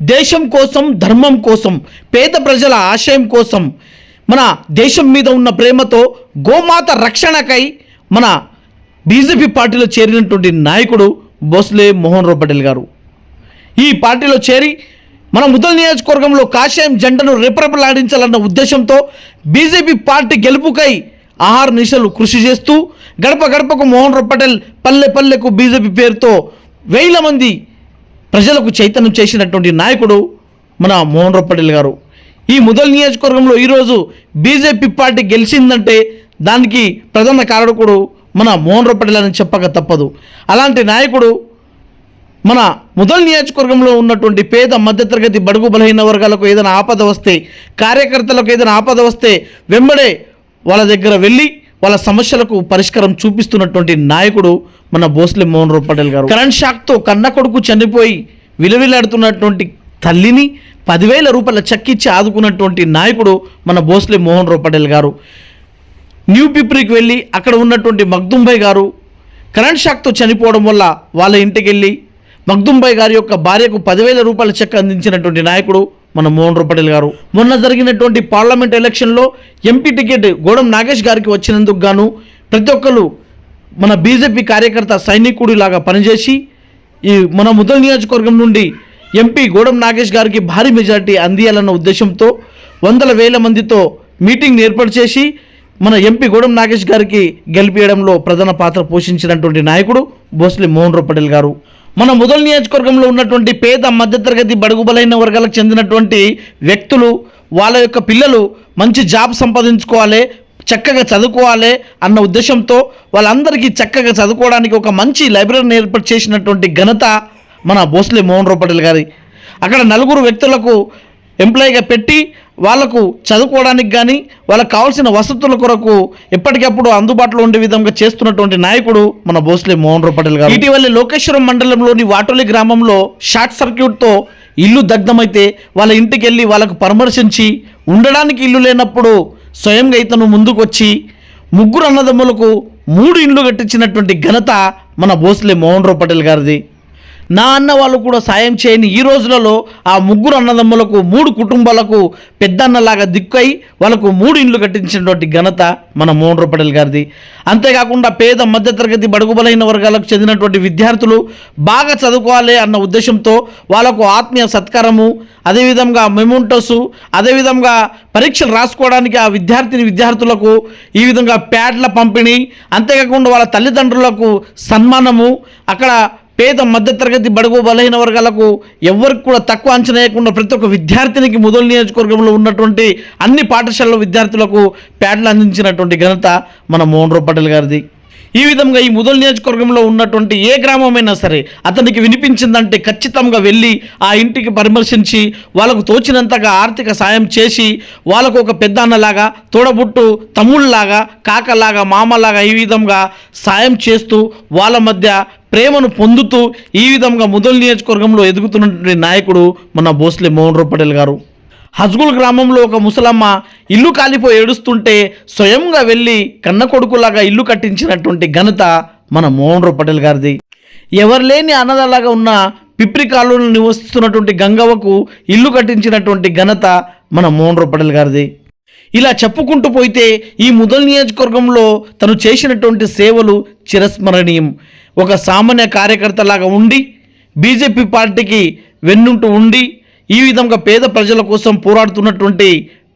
దేశం కోసం ధర్మం కోసం పేద ప్రజల ఆశయం కోసం మన దేశం మీద ఉన్న ప్రేమతో గోమాత రక్షణకై మన బీజేపీ పార్టీలో చేరినటువంటి నాయకుడు బోస్లే మోహన్ రావు పటేల్ గారు. ఈ పార్టీలో చేరి మన ముదల్ నియోజకవర్గంలో కాషాయం జెండను రెపరెపలాడించాలన్న ఉద్దేశంతో బీజేపీ పార్టీ గెలుపుకై ఆహార నిశలు కృషి చేస్తూ గడప గడపకు మోహన్ రావు పటేల్ పల్లె పల్లెకు బీజేపీ పేరుతో వేల మంది ప్రజలకు చైతన్యం చేసినటువంటి నాయకుడు మన మోహన్ రావు గారు. ఈ ముదల్ నియోజకవర్గంలో ఈరోజు బీజేపీ పార్టీ గెలిచిందంటే దానికి ప్రధాన కారకుడు మన మోహన్ రావు అని చెప్పక తప్పదు. అలాంటి నాయకుడు మన ముదల్ నియోజకవర్గంలో ఉన్నటువంటి పేద మధ్యతరగతి బడుగు బలహీన వర్గాలకు ఏదైనా ఆపద వస్తే కార్యకర్తలకు ఏదైనా ఆపద వస్తే వెంబడే వాళ్ళ దగ్గర వెళ్ళి వాళ్ళ సమస్యలకు పరిష్కారం చూపిస్తున్నటువంటి నాయకుడు మన భోస్లే మోహన్ రావు పటేల్ గారు. కరెంట్ షాక్తో కన్న కొడుకు చనిపోయి విలువిలాడుతున్నటువంటి తల్లిని పదివేల రూపాయల చెక్కిచ్చి ఆదుకున్నటువంటి నాయకుడు మన భోస్లే మోహన్ రావు పటేల్ గారు. న్యూ పిప్రికి వెళ్ళి అక్కడ ఉన్నటువంటి మగ్దుంభాయ్ గారు కరెంట్ షాక్తో చనిపోవడం వల్ల వాళ్ళ ఇంటికి వెళ్ళి మగ్దుంభాయ్ గారి యొక్క భార్యకు పదివేల రూపాయల చెక్ అందించినటువంటి నాయకుడు మన మోహన్ రావు గారు. మొన్న జరిగినటువంటి పార్లమెంట్ ఎలక్షన్లో ఎంపీ టికెట్ గోడం నాగేష్ గారికి వచ్చినందుకు గాను ప్రతి ఒక్కరు మన బీజేపీ కార్యకర్త సైనికుడిలాగా పనిచేసి ఈ మన ముదల్ నియోజకవర్గం నుండి ఎంపీ గోడం నాగేష్ గారికి భారీ మెజార్టీ అందియాలన్న ఉద్దేశంతో వందల వేల మందితో మీటింగ్ ఏర్పాటు చేసి మన ఎంపీ గోడం నాగేష్ గారికి గెలిపించడంలో ప్రధాన పాత్ర పోషించినటువంటి నాయకుడు భోస్లే మోహన్ రావు పటేల్ గారు. మన ముదల్ నియోజకవర్గంలో ఉన్నటువంటి పేద మధ్యతరగతి బడుగుబలైన వర్గాలకు చెందినటువంటి వ్యక్తులు వాళ్ళ యొక్క పిల్లలు మంచి జాబ్ సంపాదించుకోవాలి చక్కగా చదువుకోవాలి అన్న ఉద్దేశంతో వాళ్ళందరికీ చక్కగా చదువుకోవడానికి ఒక మంచి లైబ్రరీని ఏర్పాటు చేసినటువంటి ఘనత మన భోస్లే మోహన్ రావు పటేల్ గారి. అక్కడ నలుగురు వ్యక్తులకు ఎంప్లాయీగా పెట్టి వాళ్ళకు చదువుకోవడానికి కానీ వాళ్ళకు కావాల్సిన వసతుల కొరకు ఎప్పటికప్పుడు అందుబాటులో ఉండే విధంగా చేస్తున్నటువంటి నాయకుడు మన భోస్లే మోహన్ రావు పటేల్ గారు. ఇటీవల లోకేశ్వరం మండలంలోని వాటోలి గ్రామంలో షార్ట్ సర్క్యూట్తో ఇల్లు దగ్ధమైతే వాళ్ళ ఇంటికి వెళ్ళి వాళ్ళకు పరామర్శించి ఉండడానికి ఇల్లు లేనప్పుడు స్వయంగా ఇతను ముందుకొచ్చి ముగ్గురు అన్నదమ్ములకు మూడు ఇండ్లు కట్టించినటువంటి ఘనత మన భోస్లే మోహన్ రావు పటేల్ గారిది. నా అన్న వాళ్ళు కూడా సాయం చేయని ఈ రోజులలో ఆ ముగ్గురు అన్నదమ్ములకు మూడు కుటుంబాలకు పెద్దన్నలాగా దిక్కు దిక్కై వాళ్ళకు మూడు ఇండ్లు కట్టించినటువంటి ఘనత మన మోహన్ రావు గారిది. అంతేకాకుండా పేద మధ్యతరగతి బడుగుబలైన వర్గాలకు చెందినటువంటి విద్యార్థులు బాగా చదువుకోవాలి అన్న ఉద్దేశంతో వాళ్ళకు ఆత్మీయ సత్కారము అదేవిధంగా మెమోంటోసు అదేవిధంగా పరీక్షలు రాసుకోవడానికి ఆ విద్యార్థిని విద్యార్థులకు ఈ విధంగా ప్యాడ్ల పంపిణీ అంతేకాకుండా వాళ్ళ తల్లిదండ్రులకు సన్మానము అక్కడ పేద మధ్యతరగతి బడుగు బలహీన వర్గాలకు ఎవరికి కూడా తక్కువ అంచనా వేయకుండా ప్రతి ఒక్క విద్యార్థినికి ముదలు నియోజకవర్గంలో ఉన్నటువంటి అన్ని పాఠశాలల విద్యార్థులకు ప్యాడ్లు అందించినటువంటి ఘనత మన మోహన్ రావు పటేల్ గారిది. ఈ విధంగా ఈ ముదల్ నియోజకవర్గంలో ఉన్నటువంటి ఏ గ్రామమైనా సరే అతనికి వినిపించిందంటే ఖచ్చితంగా వెళ్ళి ఆ ఇంటికి పరామర్శించి వాళ్ళకు తోచినంతగా ఆర్థిక సాయం చేసి వాళ్ళకు ఒక పెద్ద అన్నలాగా తోడబుట్టు తమ్ముళ్ళలాగా కాకలాగా మామలాగా ఈ విధంగా సాయం చేస్తూ వాళ్ళ మధ్య ప్రేమను పొందుతూ ఈ విధంగా ముదల్ నియోజకవర్గంలో ఎదుగుతున్నటువంటి నాయకుడు మన భోస్లే మోహన్ రావు పటేల్ గారు. హజ్గుల్ గ్రామంలో ఒక ముసలమ్మ ఇల్లు కాలిపోయి ఏడుస్తుంటే స్వయంగా వెళ్ళి కన్న కొడుకులాగా ఇల్లు కట్టించినటువంటి ఘనత మన మోహన్ రావు పటేల్ గారిది. ఎవరు లేని అన్నదలాగా ఉన్న పిప్రి కాలువలో నివసిస్తున్నటువంటి గంగవ్వకు ఇల్లు కట్టించినటువంటి ఘనత మన మోహన్ రావు పటేల్ గారిది. ఇలా చెప్పుకుంటూ పోతే ఈ ముదల్ నియోజకవర్గంలో తను చేసినటువంటి సేవలు చిరస్మరణీయం. ఒక సామాన్య కార్యకర్తలాగా ఉండి బీజేపీ పార్టీకి వెన్నుంటూ ఉండి ఈ విధంగా పేద ప్రజల కోసం పోరాడుతున్నటువంటి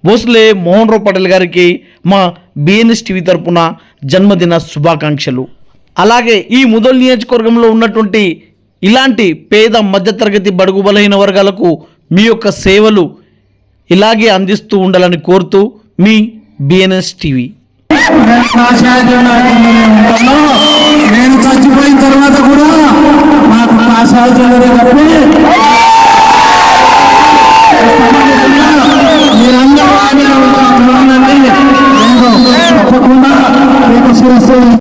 భోస్లే మోహన్ రావు పటేల్ గారికి మా బిఎన్ఎస్ టీవీ తరపున జన్మదిన శుభాకాంక్షలు. అలాగే ఈ ముదల్ నియోజకవర్గంలో ఉన్నటువంటి ఇలాంటి పేద మధ్యతరగతి బడుగు బలహీన వర్గాలకు మీ యొక్క సేవలు ఇలాగే అందిస్తూ ఉండాలని కోరుతూ మీ బిఎన్ఎస్ టీవీ నేను చచ్చిపోయిన తర్వాత కూడా నాకు కాషాయ జెండనే